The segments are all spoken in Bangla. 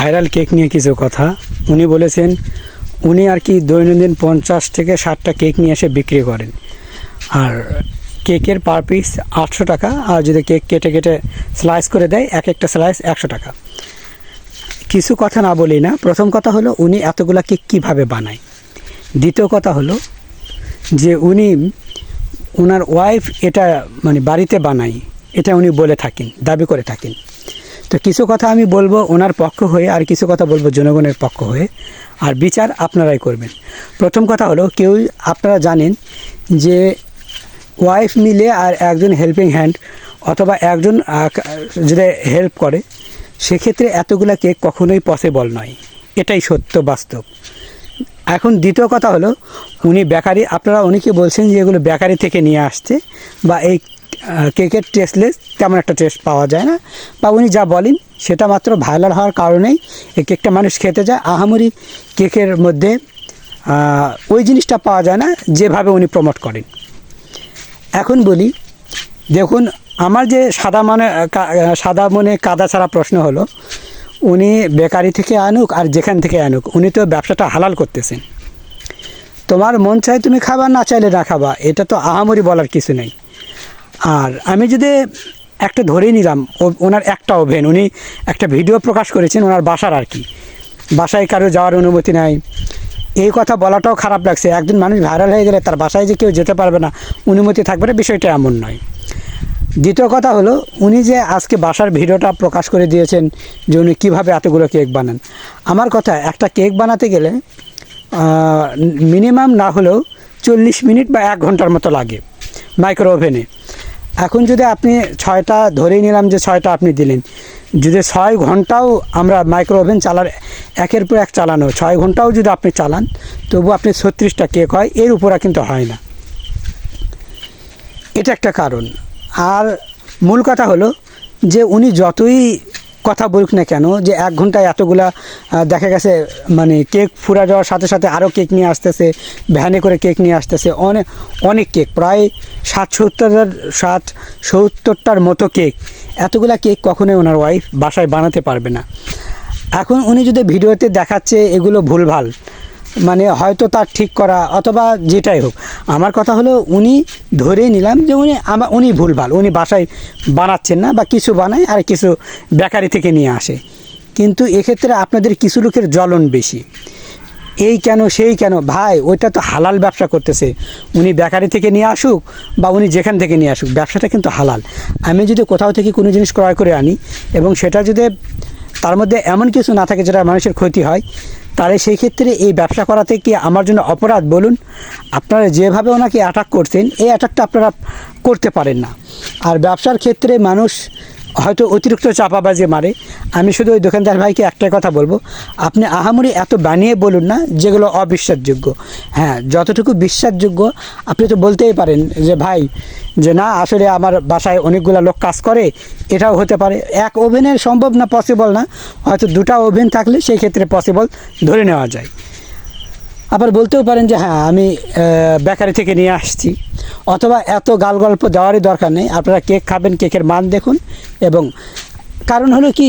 ভাইরাল কেক নিয়ে কিছু কথা। উনি বলেছেন, উনি আর কি দৈনন্দিন পঞ্চাশ থেকে ষাটটা কেক নিয়ে এসে বিক্রি করেন। আর কেকের পার পিস আটশো টাকা, আর যদি কেক কেটে কেটে স্লাইস করে দেয়, এক একটা স্লাইস একশো টাকা। কিছু কথা না বলি না, প্রথম কথা হলো উনি এতগুলা কেক কীভাবে বানায়? দ্বিতীয় কথা হলো যে উনি ওনার ওয়াইফ এটা মানে বাড়িতে বানাই এটা উনি বলে থাকেন, দাবি করে থাকেন। তো কিছু কথা আমি বলব ওনার পক্ষ হয়ে আর কিছু কথা বলব জনগণের পক্ষ হয়ে। আর বিচার আপনারাই করবেন। প্রথম কথা হলো, কেউ আপনারা জানেন যে ওয়াইফ মিলে আর একজন হেল্পিং হ্যান্ড অথবা একজন যদি হেল্প করে, সেক্ষেত্রে এতগুলা কেক কখনোই পসিবল নয়। এটাই সত্য বাস্তব। এখন দ্বিতীয় কথা হলো, উনি বেকারি, আপনারা অনেকে বলছেন যে এগুলো বেকারি থেকে নিয়ে আসছে বা এই কেকের টেস্টলেস তেমন একটা টেস্ট পাওয়া যায় না। বা উনি যা বলেন, সেটা মাত্র ভাইরাল হওয়ার কারণেই এই কেকটা মানুষ খেতে যায়। আহামরি কেকের মধ্যে ওই জিনিসটা পাওয়া যায় না যেভাবে উনি প্রমোট করেন। এখন বলি, দেখুন, আমার যে সাদা মানে সাদা মনে কাদা ছাড়া প্রশ্ন হলো, উনি বেকারি থেকে আনুক আর যেখান থেকে আনুক, উনি তো ব্যবসাটা হালাল করতেছেন। তোমার মন চাই তুমি খাবা, না চাইলে না খাবা, এটা তো আহামরি বলার কিছু নেই। আর আমি যদি একটা ধরেই নিলাম ওনার একটা ওভেন, উনি একটা ভিডিও প্রকাশ করেছেন ওনার বাসার আর কি। বাসায় কারও যাওয়ার অনুমতি নাই। এই কথা বলাটাও খারাপ লাগছে। একজন মানুষ ভাইরাল হয়ে গেলে তার বাসায় যে কেউ যেতে পারবে না, অনুমতি থাকবে না, বিষয়টা এমন নয়। দ্বিতীয় কথা হলো, উনি যে আজকে বাসার ভিডিওটা প্রকাশ করে দিয়েছেন যে উনি কীভাবে এতগুলো কেক বানান। আমার কথা, একটা কেক বানাতে গেলে মিনিমাম না হলেও চল্লিশ মিনিট বা এক ঘণ্টার মতো লাগে মাইক্রো ওভেনে এখন যদি আপনি ছয়টা ধরেই নিলাম যে ছয়টা আপনি দিলেন, যদি ছয় ঘন্টাও আমরা মাইক্রো ওভেন চালার, একের পর এক চালানো, ছয় ঘন্টাও যদি আপনি চালান, তবু আপনি ছত্রিশটা কেক হয়, এর উপরে কিন্তু হয় না। এটা একটা কারণ। আর মূল কথা হলো যে উনি যতই কথা বলুক না কেন, যে এক ঘন্টায় এতগুলা দেখা গেছে মানে কেক ফুরা যাওয়ার সাথে সাথে আরও কেক নিয়ে আসতেছে, ভ্যানে করে কেক নিয়ে আসতেছে অনেক অনেক কেক, প্রায় ষাট সত্তরটার ষাট সত্তরটার মতো কেক। এতগুলা কেক কখনোই ওনার ওয়াইফ বাসায় বানাতে পারবে না। এখন উনি যদি ভিডিওতে দেখাচ্ছে এগুলো ভুলভাল মানে হয়তো তার ঠিক করা অথবা যেটাই হোক। আমার কথা হলো উনি ধরেই নিলাম যে উনি আমার উনি ভুলভাল, উনি বাসায় বানাচ্ছেন না বা কিছু বানায় আর কিছু বেকারি থেকে নিয়ে আসে। কিন্তু এক্ষেত্রে আপনাদের কিছু লোকের জ্বলন বেশি। এই কেন, সেই কেন? ভাই, ওইটা তো হালাল ব্যবসা করতেছে। উনি বেকারি থেকে নিয়ে আসুক বা উনি যেখান থেকে নিয়ে আসুক, ব্যবসাটা কিন্তু হালাল। আমি যদি কোথাও থেকে কোনো জিনিস ক্রয় করে আনি এবং সেটা যদি তার মধ্যে এমন কিছু না থাকে যেটা মানুষের ক্ষতি হয় তাহলে সেই ক্ষেত্রে এই ব্যবসা করাতে কি আমার জন্য অপরাধ? বলুন, আপনারা যেভাবে ওনাকে অ্যাটাক করছেন, এই অ্যাটাকটা আপনারা করতে পারেন না। আর ব্যবসার ক্ষেত্রে মানুষ হয়তো অতিরিক্ত চাপাবাজি মারে। আমি শুধু ওই দোকানদার ভাইকে একটাই কথা বলব, আপনি আহামরি এত বানিয়ে বলুন না যেগুলো অবিশ্বাসযোগ্য। হ্যাঁ যতটুকু বিশ্বাসযোগ্য, আপনি তো বলতেই পারেন যে, ভাই, যে না, আসলে আমার বাসায় অনেকগুলো লোক কাজ করে, এটাও হতে পারে। এক ওভেনের সম্ভব না পসিবল না। হয়তো দুটা ওভেন থাকলে সেই ক্ষেত্রে পসিবল ধরে নেওয়া যায়। আবার বলতেও পারেন যে হ্যাঁ আমি বেকারি থেকে নিয়ে আসছি। অথবা এত গাল গল্প দেওয়ারই দরকার নেই। আপনারা কেক খাবেন, কেকের মান দেখুন এবং কারণ হলো কি,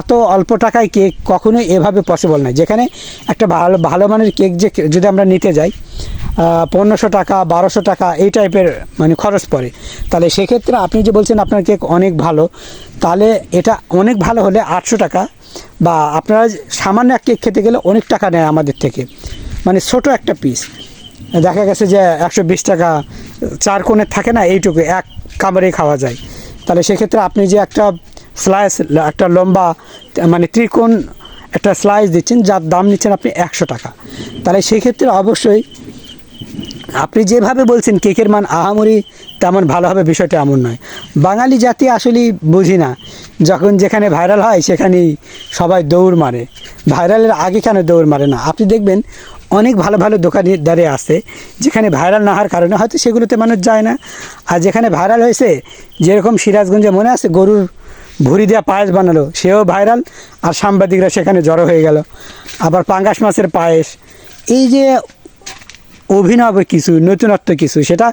এত অল্প টাকায় কেক কখনোই এভাবে পসিবল নয়। যেখানে একটা ভালো ভালো মানের কেক যে, যদি আমরা নিতে যাই পনেরোশো টাকা, বারোশো টাকা, এই টাইপের মানে খরচ পড়ে। তাহলে সেক্ষেত্রে আপনি যে বলছেন আপনার কেক অনেক ভালো, তাহলে এটা অনেক ভালো হলে আটশো টাকা বা আপনারা সামান্য এক কেক খেতে গেলে অনেক টাকা নেয় আমাদের থেকে। মানে ছোট একটা পিস দেখা গেছে যে একশো বিশ টাকা, চার কোণের থাকে না, এইটুকু, এক কামড়েই খাওয়া যায়। তাহলে সেক্ষেত্রে আপনি যে একটা স্লাইস একটা লম্বা মানে ত্রিকোণ একটা স্লাইস দিচ্ছেন, যার দাম নিচ্ছেন আপনি একশো টাকা। তাহলে সেক্ষেত্রে অবশ্যই আপনি যেভাবে বলছেন কেকের মান আহামরি তেমন ভালো হবে, বিষয়টা এমন নয়। বাঙালি জাতি আসলেই বুঝি না, যখন যেখানে ভাইরাল হয়, সেখানেই সবাই দৌড় মারে। ভাইরালের আগে কেন দৌড় মারে না? আপনি দেখবেন অনেক ভালো ভালো দোকানদারে আছে, যেখানে ভাইরাল না হওয়ার কারণে হয়তো সেগুলোতে মানুষ যায় না। আর যেখানে ভাইরাল হয়েছে, যেরকম সিরাজগঞ্জে মনে আছে, গরুর ভুড়ি দেওয়া পায়েস বানালো, সেও ভাইরাল আর সাংবাদিকরা সেখানে জড়ো হয়ে গেল। আবার পাঙ্গাস মাছের পায়েস, এই যে অভিনব কিছু, নতুনত্ব কিছু, সেটা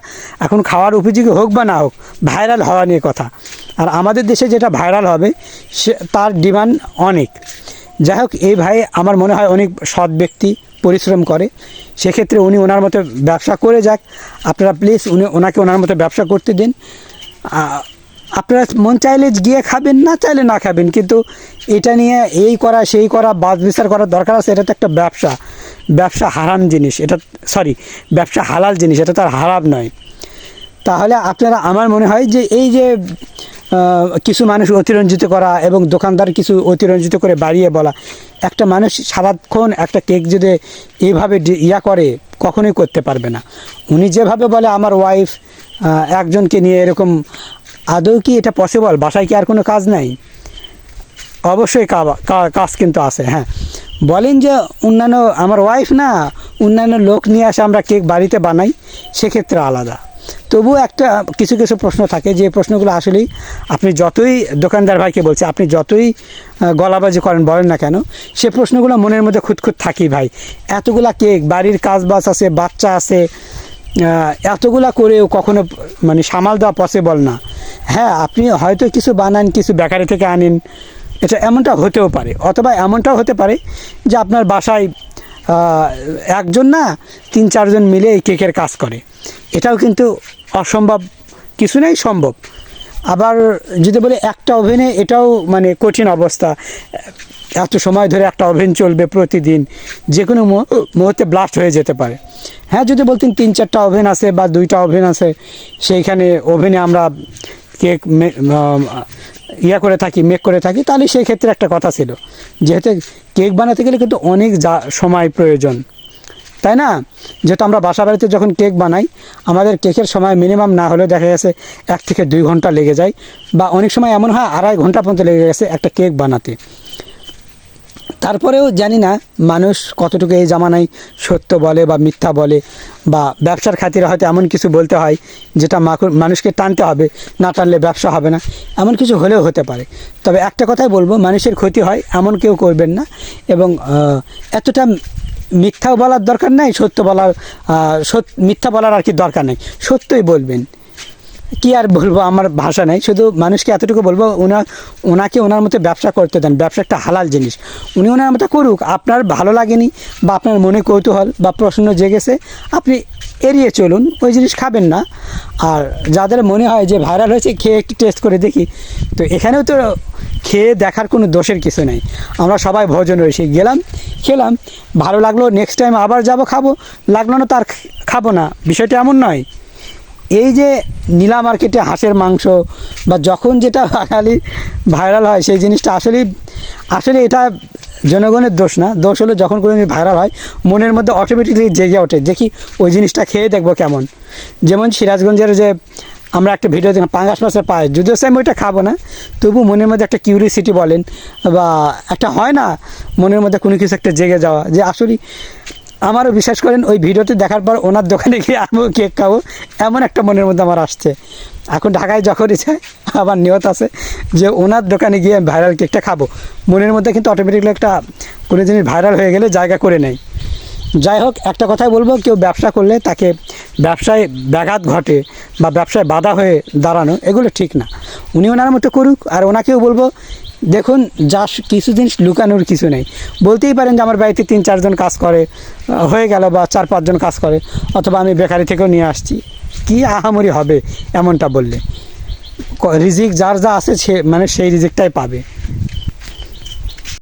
এখন খাওয়ার উপযোগী হোক বা না হোক ভাইরাল হওয়া নিয়ে কথা। আর আমাদের দেশে যেটা ভাইরাল হবে, সে তার ডিমান্ড অনেক। যাই হোক, এই ভাই আমার মনে হয় অনেক সৎ ব্যক্তি পরিশ্রম করে, সেক্ষেত্রে উনি ওনার মতো ব্যবসা করে যাক। আপনারা প্লিজ উনি ওনাকে ওনার মতো ব্যবসা করতে দিন। আপনারা মন চাইলে গিয়ে খাবেন, না চাইলে না খাবেন, কিন্তু এটা নিয়ে এই করা, সেই করা বাদ বিচার করার দরকার আছে, এটা তো একটা ব্যবসা। ব্যবসা হারাম জিনিস, এটা সরি ব্যবসা হালাল জিনিস, এটা তার হারাম নয়। তাহলে আপনারা, আমার মনে হয় যে এই যে কিছু মানুষ অতিরঞ্জিত করা এবং দোকানদার কিছু অতিরঞ্জিত করে বাড়িয়ে বলা। একটা মানুষ সারাক্ষণ একটা কেক যদি এইভাবে ইয়া করে, কখনোই করতে পারবে না। উনি যেভাবে বলে, আমার ওয়াইফ একজনকে নিয়ে এরকম, আদৌ কি এটা পসিবল বাসায় কি আর কোনো কাজ নাই? অবশ্যই কাজ কিন্তু আছে হ্যাঁ। বলেন যে, অন্যান্য, আমার ওয়াইফ না, অন্যান্য লোক নিয়ে আসে আমরা কেক বাড়িতে বানাই, সেক্ষেত্রে আলাদা। তবুও একটা কিছু কিছু প্রশ্ন থাকে, যে প্রশ্নগুলো আসলেই আপনি যতই দোকানদার ভাইকে বলছে, আপনি যতই গলাবাজি করেন, বলেন না কেন, সে প্রশ্নগুলো মনের মধ্যে খুঁতখুত থাকি ভাই। এতগুলা কেক, বাড়ির কাজ বাজ আছে, বাচ্চা আছে এতগুলা করেও কখনো মানে সামাল দেওয়া পসিবল না। হ্যাঁ আপনি হয়তো কিছু বানান, কিছু বেকারি থেকে আনেন, এটা এমনটা হতেও পারে, অথবা এমনটাও হতে পারে যে আপনার বাসায় একজন না, তিন চারজন মিলে এই কেকের কাজ করে। এটাও কিন্তু অসম্ভব, কিছু নেই, সম্ভব। আবার যদি বলে একটা ওভেনে এটাও মানে কঠিন অবস্থা। এত সময় ধরে একটা ওভেন চলবে প্রতিদিন যে কোনো মুহ- মুহূর্তে ব্লাস্ট হয়ে যেতে পারে। হ্যাঁ যদি বলতেন তিন চারটা ওভেন আছে বা দুইটা ওভেন আছে, সেইখানে ওভেনে আমরা কেক ইয়া করে থাকি মেক করে থাকি, তাহলে সেই ক্ষেত্রে একটা কথা ছিল। যেহেতু কেক বানাতে গেলে কিন্তু অনেক যা, সময় প্রয়োজন। তাই না? যেহেতু আমরা বাসা বাড়িতে যখন কেক বানাই, আমাদের কেকের সময় মিনিমাম না হলেও দেখা গেছে এক থেকে দুই ঘণ্টা লেগে যায় বা অনেক সময় এমন হয় আড়াই ঘণ্টা পর্যন্ত লেগে গেছে একটা কেক বানাতে। তারপরেও জানি না মানুষ কতটুকু এই জামানায় সত্য বলে বা মিথ্যা বলে বা ব্যবসার খাতিরে হয়তো এমন কিছু বলতে হয় যেটা মানুষকে টানতে হবে, না টানলে ব্যবসা হবে না। এমন কিছু হলেও হতে পারে। তবে একটা কথাই বলব, মানুষের ক্ষতি হয় এমন কেউ করবেন না এবং এতটা মিথ্যাও বলার দরকার নাই সত্য বলার মিথ্যা বলার আর কি দরকার নেই। সত্যই বলবেন। কি আর বলব, আমার ভাষা নাই। শুধু মানুষকে এতটুকু বলব ওনার ওনাকে ওনার মতো ব্যবসা করতে দেন। ব্যবসা একটা হালাল জিনিস। উনি ওনার মতো করুক, আপনার ভালো লাগেনি বা আপনার মনে কৌতূহল বা প্রশ্ন জেগেছে, আপনি এড়িয়ে চলুন, ওই জিনিস খাবেন না। আর যাদের মনে হয় যে ভাইরাল হয়েছে, খেয়ে একটু টেস্ট করে দেখি। তো এখানেও তো খেয়ে দেখার কোনো দোষের কিছু নেই। আমরা সবাই ভোজন রয়েছি। গেলাম, খেলাম। ভালো লাগল নেক্সট টাইম আবার যাব খাব। লাগল না তার খাব না। বিষয়টা এমন নয়। এই যে নীলা মার্কেটে হাঁসের মাংস বা যখন যেটা খালি ভাইরাল হয়, সেই জিনিসটা আসলেই, আসলে এটা জনগণের দোষ না। দোষ হলো যখন কোনো জিনিস ভাইরাল হয়, মনের মধ্যে অটোমেটিকলি জেগে ওঠে, দেখি ওই জিনিসটা খেয়ে দেখব কেমন। যেমন সিরাজগঞ্জের যে আমরা একটা ভিডিও দেখলাম, পাঙ্গাস মাছের পায়ে যদিও সে আমি ওইটা খাব না, তবু মনের মধ্যে একটা কিউরিসিটি বলেন, বা একটা হয় না মনের মধ্যে কোনো কিছু একটা জেগে যাওয়া, যে আসলে আমারও বিশ্বাস করেন, ওই ভিডিওটি দেখার পর ওনার দোকানে গিয়ে আমিও কেক খাব, এমন একটা মনের মধ্যে আমার আসছে। এখন ঢাকায় যখনই চাই আমার নিয়ত আছে যে ওনার দোকানে গিয়ে আমি ভাইরাল কেকটা খাব। মনের মধ্যে কিন্তু অটোমেটিকলি একটা কোনো জিনিস ভাইরাল হয়ে গেলে জায়গা করে নেয়। যাই হোক, একটা কথাই বলব, কেউ ব্যবসা করলে তাকে ব্যবসায় ব্যাঘাত ঘটে বা ব্যবসায় বাধা হয়ে দাঁড়ানো, এগুলো ঠিক না। উনি ওনার মতো করুক, আর ওনাকেও বলব দেখুন, যা কিছু জিনিস লুকানোর কিছু নেই। বলতেই পারেন যে আমার বাড়িতে তিন, চারজন কাজ করে হয়ে গেল বা চার, পাঁচজন কাজ করে, অথবা আমি বেকারি থেকেও নিয়ে আসছি। কি আহামরি হবে এমনটা বললে? রিজিক যার যা আছে সে মানে সেই রিজিকটাই পাবে।